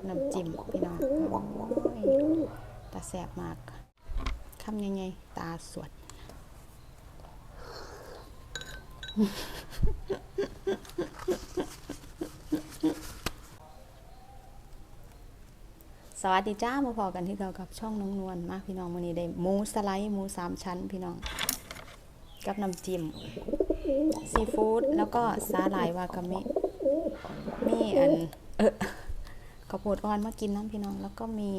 กับน้ำจิ้มพี่น้องตาแสบมากคำยังไงตาสวดสวัสดีจ้ามาพอกันที่เรากับช่องน้องนวลมากพี่น้องวันนี้ได้หมูสไลด์หมูสามชั้นพี่น้อง กับน้ำจิ้มซีฟู้ดแล้วก็สาหร่ายวากามะมีอันเออ ข้าวโพดอ่อนมากินน้ำพี่น้อง แล้วก็มี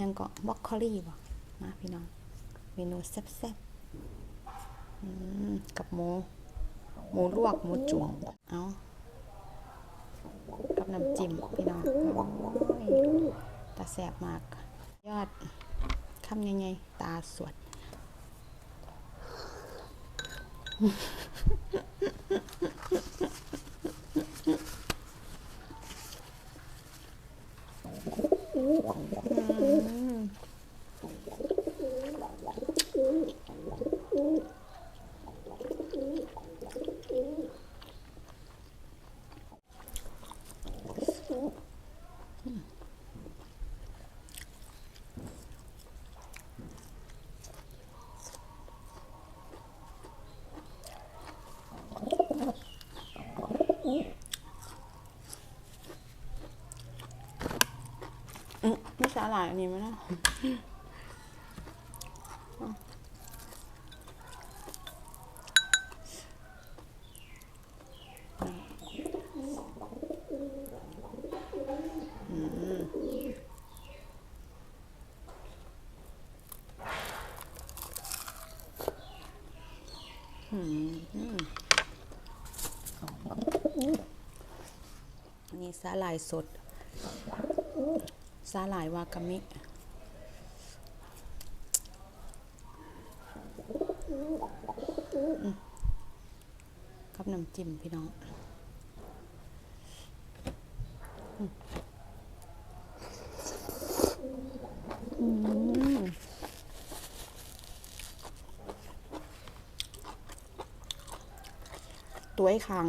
ยังก็บล็อกโคลี่บ่มาพี่น้อง เมนูแซ่บๆกับหมู หมูลวกหมูจุ่มเอากับน้ำจิ้มพี่น้องอ้ยตาแสบมาก ยอดคำยังไงตาสวด อืมไม่สายอันนี้ไหมนะอันนี้สาหร่ายสด สาหร่ายวากามิ กับน้ำจิ้มพี่น้องตัวไอ้คาง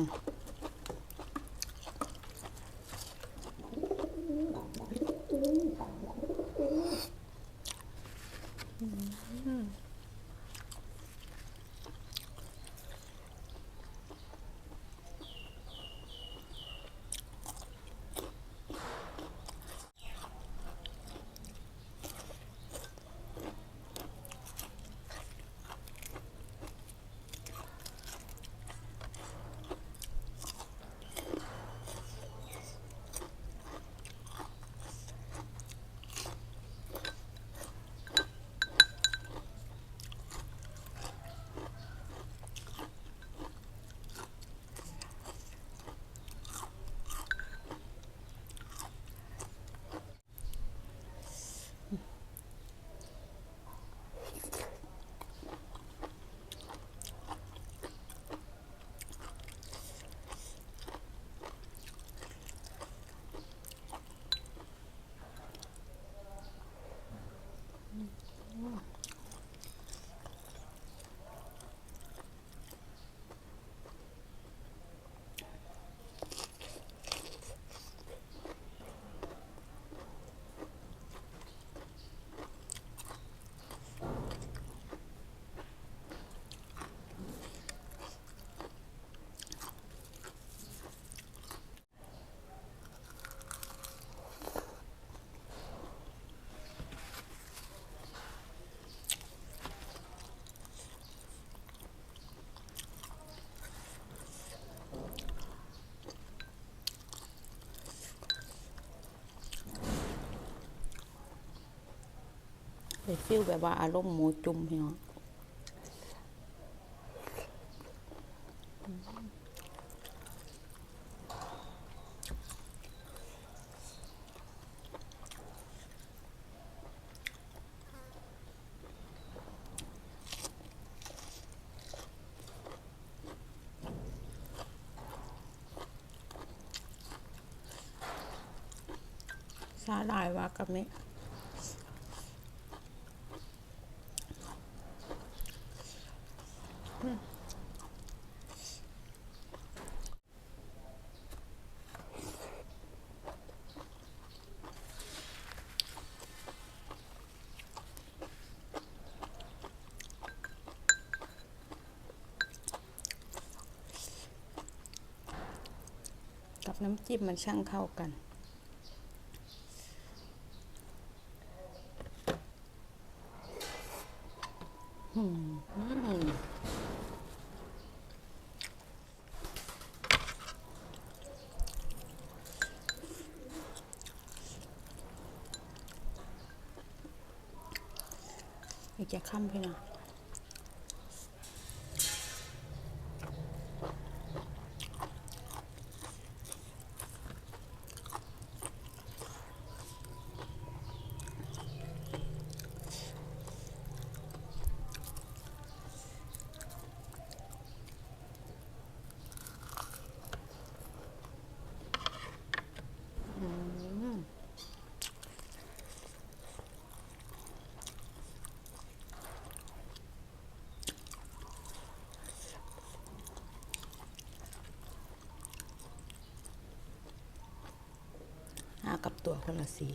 เลยฟิลแบบว่าอารมณ์หมูจุ่มพี่น้องสาหร่ายวากาเมะน้ำจิ้มมันช่างเข้ากัน อืมอีกจะค่ำพี่น้อง หากับ ตัวคนละสี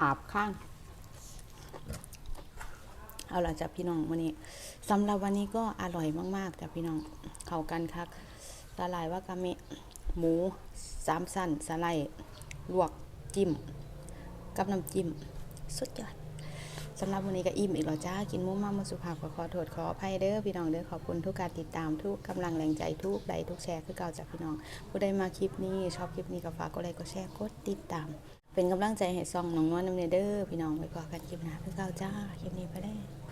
อาบข้าง เอาล่ะจ้ะพี่น้องวันนี้สำหรับวันนี้ก็อร่อยมาก ๆจ้ะพี่น้อง เข้ากันคักสลายวากาเมะหมูสามสั้นสไลด์ลวกจิ้ม กับน้ำจิ้ม สุดยอดสำหรับวันนี้ก็อิ่มอีกแล้วจ้า กินมุ้มามาสุภาพก็ขอโทษขออภัยเด้อพี่น้องเด้อขอบคุณทุกการติดตามทุกกำลังแรงใจทุกไลค์ทุกแชร์คือเก่าจากพี่น้อง ผู้ใดมาคลิปนี้ ชอบคลิปนี้ก็ฝากกดไลค์กดแชร์กดติดตาม เป็นกำลังใจให้ซองน้องนวลน้ำเนเด้อพี่น้องไว้พอกันคลิปหน้าคือเก่าจ้าคลิปนี้ไปแล้ว